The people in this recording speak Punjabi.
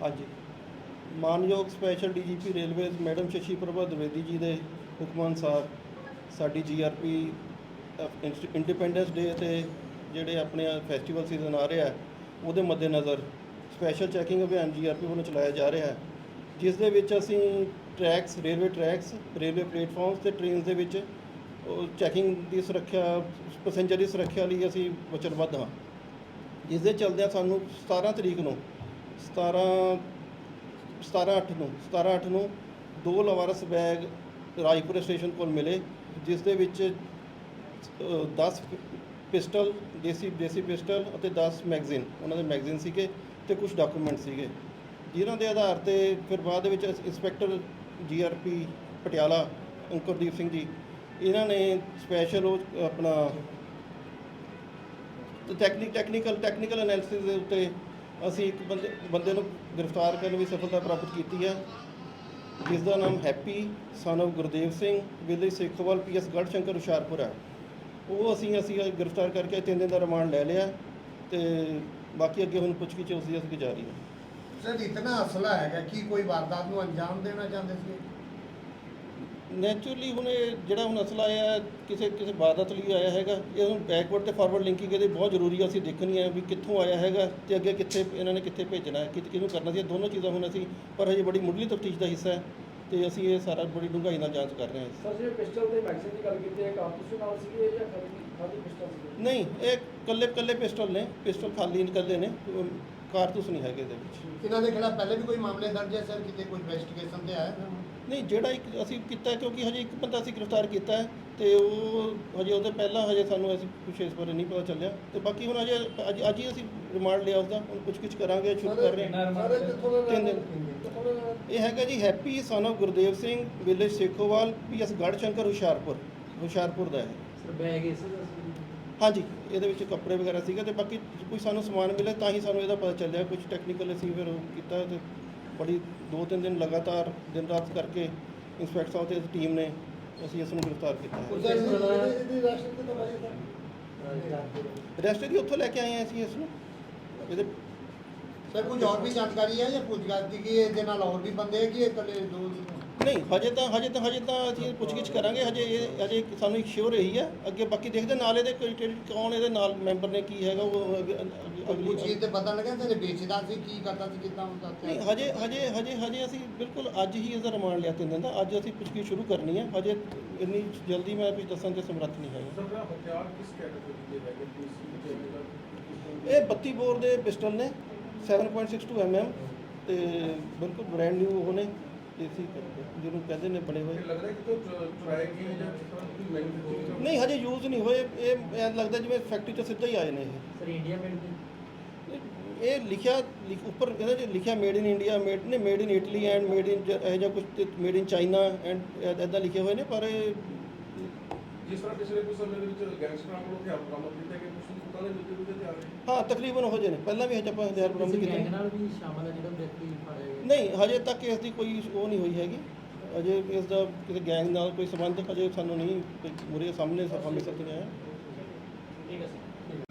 ਹਾਂਜੀ। ਮਾਨਯੋਗ special DGP railways madam Shashi Prabha Dwivedi ji ਦੇ ਹੁਕਮ ਅਨੁਸਾਰ ਸਾਡੀ ਜੀਆਰਪੀ ਇੰਡੀਪੈਂਡੈਂਸ ਡੇ ਤੇ ਜਿਹੜੇ ਆਪਣੇ ਫੈਸਟੀਵਲ ਸੀਜ਼ਨ ਆ ਰਿਹਾ ਉਹਦੇ ਮੱਦੇਨਜ਼ਰ ਸਪੈਸ਼ਲ ਚੈਕਿੰਗ ਅਭਿਆਨ ਜੀਆਰਪੀ ਵੱਲੋਂ ਚਲਾਇਆ ਜਾ ਰਿਹਾ ਹੈ, ਜਿਸ ਦੇ ਵਿੱਚ ਅਸੀਂ tracks railway tracks railway platforms ਤੇ ਟ੍ਰੇਨਸ ਦੇ ਵਿੱਚ ਚੈਕਿੰਗ ਦੀ ਸੁਰੱਖਿਆ ਪੈਸੇਂਜਰ ਦੀ ਸੁਰੱਖਿਆ ਲਈ ਅਸੀਂ ਵਚਨਬੱਧ ਹਾਂ। ਇਸ ਦੇ ਚਲਦਿਆਂ ਸਾਨੂੰ 17 ਤਰੀਕ ਨੂੰ 17 17 8 ਨੂੰ 17 8 ਨੂੰ ਦੋ ਲਵਾਰਸ ਬੈਗ ਰਾਜਪੁਰ ਸਟੇਸ਼ਨ ਕੋਲ ਮਿਲੇ ਜਿਸ ਦੇ ਵਿੱਚ ਅ, 10 ਪਿਸਟਲ ਦੇਸੀ ਦੇਸੀ ਪਿਸਟਲ ਅਤੇ 10 ਮੈਗਜ਼ੀਨ ਉਹਨਾਂ ਦੇ ਮੈਗਜ਼ੀਨ ਸੀਗੇ ਤੇ ਕੁਝ ਡਾਕੂਮੈਂਟ ਸੀਗੇ। ਜਿਨ੍ਹਾਂ ਦੇ ਆਧਾਰ ਤੇ ਫਿਰ ਬਾਅਦ ਦੇ ਵਿੱਚ ਇੰਸਪੈਕਟਰ ਜੀਆਰਪੀ ਪਟਿਆਲਾ ਅੰਕੁਰਦੀਪ ਸਿੰਘ ਜੀ ਇਹਨਾਂ ਨੇ ਸਪੈਸ਼ਲ ਉਹ ਆਪਣਾ ਟੈਕਨੀਕ ਟੈਕਨੀਕਲ ਟੈਕਨੀਕਲ ਐਨਾਲਿਸਿਸ ਦੇ ਉੱਤੇ ਅਸੀਂ ਇੱਕ ਬੰਦੇ ਬੰਦੇ ਨੂੰ ਗ੍ਰਿਫਤਾਰ ਕਰਨ ਵਿੱਚ ਸਫਲਤਾ ਪ੍ਰਾਪਤ ਕੀਤੀ ਹੈ। ਜਿਸ ਦਾ ਨਾਮ Happy son of Gurdev Singh village Sekhowal PS Garhshankar Hoshiarpur ਹੈ। ਉਹ ਅਸੀਂ ਅਸੀਂ ਗ੍ਰਿਫਤਾਰ ਕਰਕੇ ਤਿੰਨ ਦਿਨ ਦਾ ਰਿਮਾਂਡ ਲੈ ਲਿਆ ਤੇ ਬਾਕੀ ਅੱਗੇ ਹੁਣ ਪੁੱਛਗਿੱਛ ਉਸ ਦੀ ਅਸੀਂ ਜਾਰੀ ਹੈ। ਸਰ, ਇਤਨਾ ਅਸਲਾ ਹੈਗਾ ਕਿ ਕੋਈ ਵਾਰਦਾਤ ਨੂੰ ਅੰਜਾਮ ਦੇਣਾ ਚਾਹੁੰਦੇ ਸੀ ਨੈਚੁਰਲੀ ਹੁਣ ਇਹ ਜਿਹੜਾ ਹੁਣ ਅਸਲਾ ਆਇਆ ਹੈ, ਕਿਸੇ ਕਿਸੇ ਬਾਦਤ ਲਈ ਆਇਆ ਹੈਗਾ ਇਹ ਹੁਣ ਬੈਕਵਰਡ ਤੇ ਫਾਰਵਰਡ ਲਿੰਕਿੰਗ ਇਹਦੀ ਬਹੁਤ ਜ਼ਰੂਰੀ ਹੈ ਅਸੀਂ ਦੇਖਣੀ ਹੈ ਵੀ ਕਿੱਥੋਂ ਆਇਆ ਹੈਗਾ ਤੇ ਅੱਗੇ ਕਿੱਥੇ ਇਹਨਾਂ ਨੇ ਕਿੱਥੇ ਭੇਜਣਾ ਹੈ ਕਿ ਕਿਹਨੂੰ ਕਰਨਾ ਸੀ ਇਹ ਦੋਨੋਂ ਚੀਜ਼ਾਂ ਹੁਣ ਅਸੀਂ ਪਰ ਹਜੇ ਬੜੀ ਮੁੱਢਲੀ ਤਫਤੀਸ਼ ਦਾ ਹਿੱਸਾ ਹੈ ਤੇ ਅਸੀਂ ਇਹ ਸਾਰਾ ਬੜੀ ਡੂੰਘਾਈ ਨਾਲ ਜਾਂਚ ਕਰ ਰਹੇ ਹਾਂ। ਸਰ ਜਿਹੜੇ ਪਿਸਟਲ ਤੇ ਮੈਗਜ਼ੀਨ ਦੀ ਗੱਲ ਕੀਤੀ ਹੈ ਕਾਰਤੂਸ ਨਾਲ ਸੀਗੇ ਜਾਂ ਖਾਲੀ ਪਿਸਟਲ ਨਹੀਂ ਇਹ ਕੱਲੇ ਕੱਲੇ ਪਿਸਟਲ ਨੇ ਪਿਸਟਲ ਖਾਲੀ ਨਿਕਲਦੇ ਨੇ ਕਾਰਤੂਸ ਨਹੀਂ ਹੈਗੇ ਇਹਦੇ ਵਿੱਚ। ਇਹਨਾਂ ਦੇ ਖਿਲਾਫ ਪਹਿਲੇ ਵੀ ਕੋਈ ਮਾਮਲੇ ਦਰਜ ਹੈ ਸਰ? ਕਿਤੇ ਕੋਈ ਇਨਵੈਸਟੀਗੇਸ਼ਨ ਤੇ ਆਇਆ? ਨਹੀਂ ਜਿਹੜਾ ਇੱਕ ਅਸੀਂ ਕੀਤਾ ਕਿਉਂਕਿ ਹਜੇ ਇੱਕ ਬੰਦਾ ਅਸੀਂ ਗ੍ਰਿਫਤਾਰ ਕੀਤਾ ਹੈ ਤੇ ਉਹ ਹਜੇ ਉਹਦੇ ਪਹਿਲਾਂ ਹਜੇ ਸਾਨੂੰ ਅਸੀਂ ਕੁਛ ਇਸ ਬਾਰੇ ਨਹੀਂ ਪਤਾ ਚੱਲਿਆ। ਤੇ ਬਾਕੀ ਹੁਣ ਹਜੇ ਅੱਜ ਅੱਜ ਹੀ ਅਸੀਂ ਰਿਮਾਂਡ ਲਿਆ ਉਸਦਾ ਹੁਣ ਪੁੱਛ ਗਿੱਛ ਕਰਾਂਗੇ ਸ਼ੁਰੂ ਕਰ ਰਹੇ ਹਾਂ ਸਾਰੇ ਕਿੱਥੋਂ ਦਾ ਤਿੰਨ ਦਿਨ। ਇਹ ਹੈਗਾ ਜੀ Happy son of Gurdev Singh village Sekhowal PS Garhshankar Hoshiarpur. Hoshiarpur ਦਾ ਹੈ ਸਰ ਬੈਗ ਇਸੇ ਹਾਂਜੀ ਇਹਦੇ ਵਿੱਚ ਕੱਪੜੇ ਵਗੈਰਾ ਸੀਗੇ ਤੇ ਬਾਕੀ ਕੋਈ ਸਾਨੂੰ ਸਮਾਨ ਮਿਲੇ ਤਾਂ ਹੀ ਸਾਨੂੰ ਇਹਦਾ ਪਤਾ ਚੱਲਿਆ ਕੁਝ ਟੈਕਨੀਕਲ ਅਸੀਂ ਫਿਰ ਉਹ ਕੀਤਾ ਤੇ ਬੜੀ ਦੋ ਤਿੰਨ ਦਿਨ ਲਗਾਤਾਰ ਦਿਨ ਰਾਤ ਕਰਕੇ ਇੰਸਪੈਕਟਰ ਸਾਹਿਬ ਤੇ ਇਸ ਟੀਮ ਨੇ ਅਸੀਂ ਇਸ ਨੂੰ ਗ੍ਰਿਫਤਾਰ ਕੀਤਾ ਹੈ। ਇਹਦੀ ਰਾਸ਼ਟਰ ਕਿਤੋਂ ਬਾਈ ਰੈਸਟ ਦੀ ਉੱਥੋਂ ਲੈ ਕੇ ਆਏ ਹਾਂ ਅਸੀਂ ਇਸ ਨੂੰ। ਇਹਦੇ ਸਰ ਕੁਝ ਹੋਰ ਵੀ ਜਾਣਕਾਰੀ ਹੈ ਜਾਂ ਪੁੱਛਗਿੱਛ ਦੀ ਕਿ ਇਹਦੇ ਨਾਲ ਹੋਰ ਵੀ ਬੰਦੇ ਹੈ ਕਿ ਇਹ ਇਕੱਲੇ ਦੋ ਨਹੀਂ ਹਜੇ ਤਾਂ ਹਜੇ ਤਾਂ ਹਜੇ ਤਾਂ ਅਸੀਂ ਪੁੱਛਗਿੱਛ ਕਰਾਂਗੇ ਹਜੇ ਇਹ ਹਜੇ ਸਾਨੂੰ ਇੱਕ ਸ਼ੋਰ ਇਹੀ ਹੈ ਅੱਗੇ ਬਾਕੀ ਦੇਖਦੇ ਨਾਲ ਇਹਦੇ ਕੋਈ ਕੌਣ ਇਹਦੇ ਨਾਲ ਮੈਂਬਰ ਨੇ ਕੀ ਹੈਗਾ ਉਹ ਅਗਲੀ ਚੀਜ਼ ਤੇ ਪਤਾ ਲੱਗਿਆ ਤੇ ਵੇਚਦਾ ਸੀ ਕੀ ਕਰਦਾ ਸੀ ਕਿੱਦਾਂ ਹੁੰਦਾ ਨਹੀਂ ਹਜੇ ਹਜੇ ਹਜੇ ਹਜੇ ਅਸੀਂ ਬਿਲਕੁਲ ਅੱਜ ਹੀ ਇਸਦਾ ਰਿਮਾਂਡ ਲਿਆ ਤਿੰਨ ਦਿਨ ਦਾ ਅੱਜ ਅਸੀਂ ਪੁੱਛਗਿੱਛ ਸ਼ੁਰੂ ਕਰਨੀ ਹੈ ਹਜੇ ਇੰਨੀ ਜਲਦੀ ਮੈਂ ਕੁਝ ਦੱਸਣ ਦੇ ਸਮਰੱਥ ਨਹੀਂ ਹੈਗਾ। ਸਰ ਹਥਿਆਰ ਕਿਸ ਕੈਟਾਗਰੀ ਦੇ ਹੈਗੇ? ਜਿਹੜੇ ਇਹ 32 ਬੋਰ ਦੇ ਪਿਸਟਲ ਨੇ 7.62 mm ਤੇ ਬਿਲਕੁਲ ਬ੍ਰਾਂਡ ਨਿਊ ਉਹ ਨੇ। ਦੇਸੀ ਜਿਹਨੂੰ ਕਹਿੰਦੇ ਨੇ ਬਣੇ ਹੋਏ। ਲੱਗਦਾ ਕਿ ਤੋਂ ਟਰਾਈ ਕੀ ਜਾਂ ਦੀ ਮੈਨੂਫੈਕਚਰਿੰਗ ਨਹੀਂ ਹਜੇ ਯੂਜ਼ ਨਹੀਂ ਹੋਏ। ਇਹ ਐਂ ਲੱਗਦਾ ਜਿਵੇਂ ਫੈਕਟਰੀ ਤੋਂ ਸਿੱਧਾ ਹੀ ਆਏ ਨੇ ਇਹ। ਸਰ ਇੰਡੀਆ ਮੇਡ ਦੇ ਇਹ- ਇਹ ਲਿਖਿਆ ਲਿਖ- ਉੱਪਰ ਇਹਦੇ 'ਚ ਲਿਖਿਆ ਮੇਡ ਇਨ ਇੰਡੀਆ ਮੇਡ ਨੇ made in Italy and made in ਇਹ ਜਿਹਾ ਕੁਝ ਮੇਡ ਇਨ ਚਾਈਨਾ ਐਂਡ ਐਦਾਂ ਲਿਖੇ ਹੋਏ ਨੇ ਪਰ ਇਹ ਜਿਸ ਤਰ੍ਹਾਂ ਪਿਛਲੇ ਕੁਝ ਸਮੇਂ ਦੇ ਵਿੱਚ ਗੈਂਗਸਟਰਾਂ ਕੋਲੋਂ ਹਥਿਆਰ ਬਰਾਮਦ ਕੀਤੇ ਗਏ ਕੁਝ ਲੋਕਾਂ ਦੇ ਮਿਲਦੇ ਜੁਲਦੇ ਤੇ ਆ ਰਹੇ ਹਾਂ ਤਕਰੀਬਨ ਹੋ ਜੇ ਨੇ। ਪਹਿਲਾਂ ਵੀ ਹਜੇ ਆਪਾਂ ਹਥਿਆਰ ਬਰਾਮਦ ਕੀਤੇ ਨੇ। ਨਾਲ ਵੀ ਸ਼ਾਮਲ ਹੈ ਜਿਹੜਾ ਵਿਅਕਤੀ ਫੜਿਆ ਗਿਆ? ਨਹੀਂ ਹਜੇ ਤੱਕ ਇਸ ਦੀ ਕੋਈ ਉਹ ਨਹੀਂ ਹੋਈ ਹੈਗੀ। ਅਜੇ ਇਸ ਦਾ ਕਿਸੇ ਗੈਂਗ ਨਾਲ ਕੋਈ ਸੰਬੰਧ ਹਜੇ ਸਾਨੂੰ ਨਹੀਂ ਮੁਰੇ ਸਾਹਮਣੇ ਹਮੇ ਤੱਕ ਨਹੀਂ ਆਇਆ